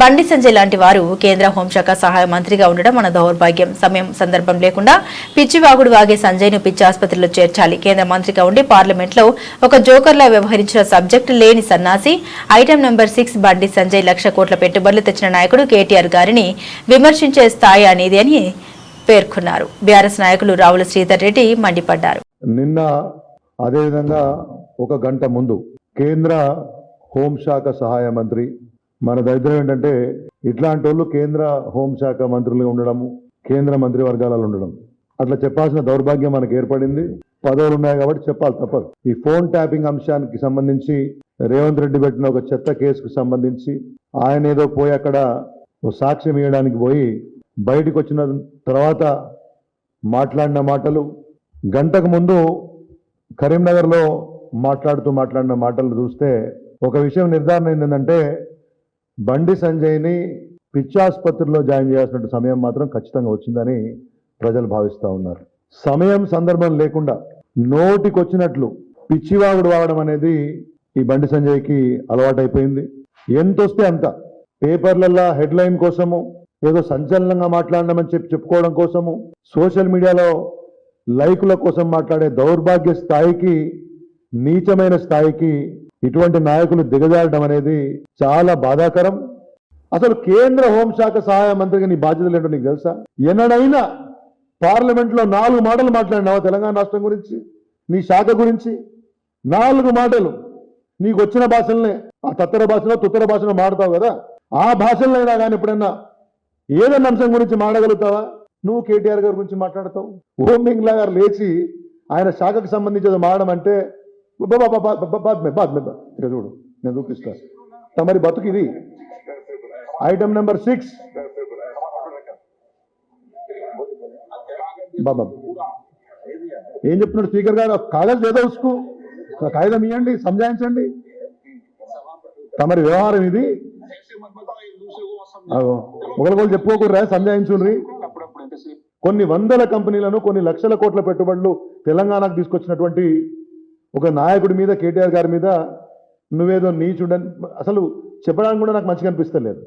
బండి సంజయ్ లాంటి వారు కేంద్ర హోంశాఖ సహాయ మంత్రిగా ఉండడం మన దౌర్భాగ్యం. సమయం సందర్భం లేకుండా పిచ్చివాగుడు వాగే సంజయ్ను పిచ్చి ఆసుపత్రిలో చేర్చాలి. కేంద్ర మంత్రిగా ఉండి పార్లమెంట్లో ఒక జోకర్లా వ్యవహరించిన సబ్జెక్టు లేని సన్నాసి item number six Bandi Sanjay లక్ష కోట్ల పెట్టుబడులు తెచ్చిన నాయకుడు కేటీఆర్ గారిని విమర్శించే స్థాయి అనేది అని పేర్కొన్నారు. బీఆర్ఎస్ నాయకులు రావుల శ్రీధర్ రెడ్డి మండిపడ్డారు. నిన్న అదేవిధంగా ఒక గంట ముందు కేంద్ర హోంశాఖ సహాయ మంత్రి మన దరిద్రం ఏంటంటే ఇట్లాంటి వాళ్ళు కేంద్ర హోంశాఖ మంత్రులుగా ఉండడము కేంద్ర మంత్రి వర్గాలలో ఉండడం. అట్లా చెప్పాల్సిన దౌర్భాగ్యం మనకు ఏర్పడింది. పదవులు ఉన్నాయి కాబట్టి చెప్పాలి తప్పదు. ఈ ఫోన్ ట్యాపింగ్ అంశానికి సంబంధించి రేవంత్ రెడ్డి పెట్టిన ఒక చెత్త కేసుకు సంబంధించి ఆయన ఏదో పోయి అక్కడ సాక్ష్యం ఇవ్వడానికి పోయి బయటకు వచ్చిన తర్వాత మాట్లాడిన మాటలు గంటకు ముందు కరీంనగర్లో మాట్లాడుతూ మాట్లాడిన మాటలు చూస్తే ఒక విషయం నిర్ధారణ ఏంటంటే బండి సంజయ్ని పిచ్చాసుపత్రిలో జాయిన్ చేయాల్సిన సమయం మాత్రం ఖచ్చితంగా వచ్చిందని ప్రజలు భావిస్తూ ఉన్నారు. సమయం సందర్భం లేకుండా నోటికొచ్చినట్లు పిచ్చివాగుడు వాడడం అనేది ఈ బండి సంజయ్కి అలవాటైపోయింది. ఎంత వస్తే అంత. పేపర్లల్లో హెడ్లైన్ కోసము ఏదో సంచలనంగా మాట్లాడమని చెప్పి చెప్పుకోవడం కోసము సోషల్ మీడియాలో లైకుల కోసం మాట్లాడే దౌర్భాగ్య స్థాయికి నీచమైన స్థాయికి ఇటువంటి నాయకులు దిగజారడం అనేది చాలా బాధాకరం. అసలు కేంద్ర హోంశాఖ సహాయ మంత్రిగా నీ బాధ్యతలు ఏంటో నీకు తెలుసా? ఎన్నడైనా పార్లమెంట్లో నాలుగు మాటలు మాట్లాడినావా తెలంగాణ రాష్ట్రం గురించి? నీ శాఖ గురించి? నాలుగు మాటలు. నీకు వచ్చిన భాషలనే ఆ తత్తర భాషలో తుత్తర భాషలో మాడతావు కదా? ఆ భాషలైనా కానీ ఎప్పుడైనా ఏదైనా అంశం గురించి మాడగలుగుతావా నువ్వు కేటీఆర్ గారి గురించి మాట్లాడతావు. ఓం బింగ్లా గారు లేచి ఆయన శాఖకు సంబంధించి మాడడం అంటే బాద్ మే, బాద్ మే, ఇక్కడ చూడు నేను చూపిస్తా. తమరి బతుకు ఇది. ఐటమ్ నెంబర్ సిక్స్ బాబా ఏం చెప్తున్నాడు స్పీకర్ గారు? కాగజ్ లేదా ఉసుకు కాగితం ఇవ్వండి సంజాయించండి. తమరి వ్యవహారం ఇది. ఒకరికొకరు చెప్పుకోకూడరా సంజాయించుండ్రి కొన్ని వందల కంపెనీలను కొన్ని లక్షల కోట్ల పెట్టుబడులు తెలంగాణకు తీసుకొచ్చినటువంటి ఒక నాయకుడి మీద కేటీఆర్ గారి మీద నువ్వేదో నీచుండని అసలు చెప్పడానికి కూడా నాకు మంచిగా అనిపిస్తలేదు.